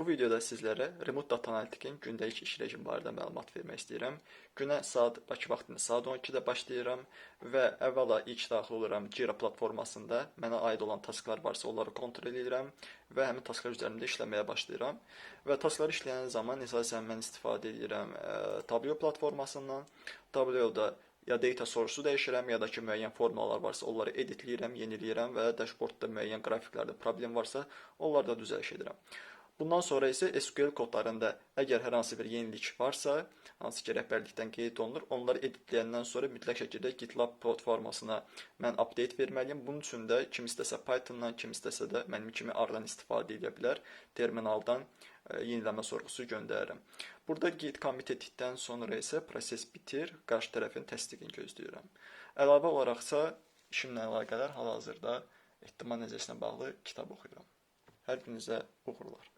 Bu videoda sizlərə Remote Data Analytikin gündəlik iş rejimi barədə məlumat vermək istəyirəm. Günə saat Bakı vaxtında saat 12-də başlayıram və əvvəla ilk daxil oluram Jira platformasında mənə aid olan tasklar varsa onları kontrol edirəm və həmin tasklar üzərində işləməyə başlayıram. Və taskları işləyən zaman əsasən mən istifadə edirəm ə, Tableau platformasından. Tableau-da ya data source-u dəyişirəm, ya da ki müəyyən formulalar varsa onları editləyirəm, yeniləyirəm və dashboardda müəyyən qrafiklərdə problem varsa onları da düzəliş edirəm. Bundan sonra isə SQL kodlarında əgər hər hansı bir yenilik varsa, hansı ki rəhbərlikdən qeyd olunur, onları editləyəndən sonra mütləq şəkildə GitLab platformasına mən update verməliyəm. Bunun üçün də kim istəsə Python-dan, kim istəsə də mənim kimi R-dan istifadə edə bilər. Terminaldan ə, yeniləmə sorğusu göndərirəm. Burada git commit etdikdən sonra isə proses bitir, qarşı tərəfin təsdiqini gözləyirəm. Əlavə olaraqsa işimlə əlaqədar hal-hazırda ehtimal nəticəsinə bağlı kitab oxuyuram. Hər birinizə uğurlar.